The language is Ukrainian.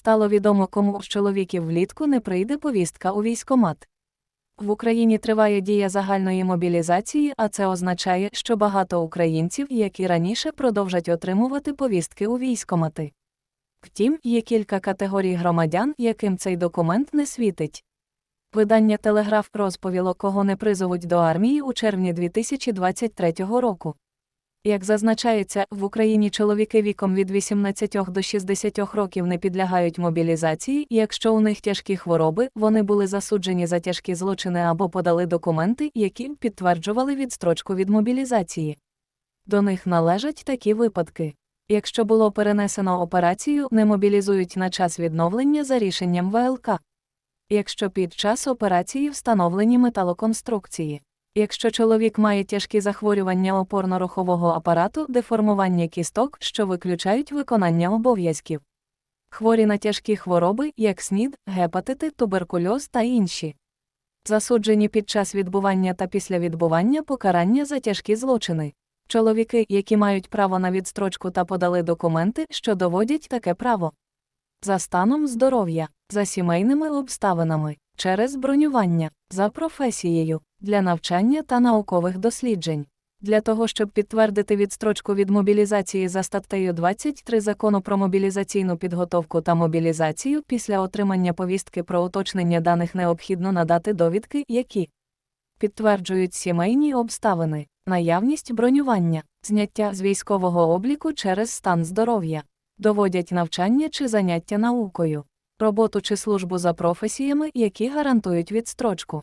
Стало відомо, кому з чоловіків влітку не прийде повістка у військомат. В Україні триває дія загальної мобілізації, а це означає, що багато українців, як і раніше, продовжать отримувати повістки у військомати. Втім, є кілька категорій громадян, яким цей документ не світить. Видання Телеграф розповіло, кого не призовуть до армії у червні 2023 року. Як зазначається, в Україні чоловіки віком від 18 до 60 років не підлягають мобілізації, і якщо у них тяжкі хвороби, вони були засуджені за тяжкі злочини або подали документи, які підтверджували відстрочку від мобілізації. До них належать такі випадки. Якщо було перенесено операцію, не мобілізують на час відновлення за рішенням ВЛК. Якщо під час операції встановлені металоконструкції. Якщо чоловік має тяжкі захворювання опорно-рухового апарату, деформування кісток, що виключають виконання обов'язків. Хворі на тяжкі хвороби, як СНІД, гепатити, туберкульоз та інші. Засуджені під час відбування та після відбування покарання за тяжкі злочини. Чоловіки, які мають право на відстрочку та подали документи, що доводять таке право. За станом здоров'я, за сімейними обставинами, через бронювання, за професією, для навчання та наукових досліджень. Для того, щоб підтвердити відстрочку від мобілізації за статтею 23 закону про мобілізаційну підготовку та мобілізацію після отримання повістки про уточнення даних необхідно надати довідки, які підтверджують сімейні обставини, наявність бронювання, зняття з військового обліку через стан здоров'я, доводять навчання чи заняття наукою, роботу чи службу за професіями, які гарантують відстрочку.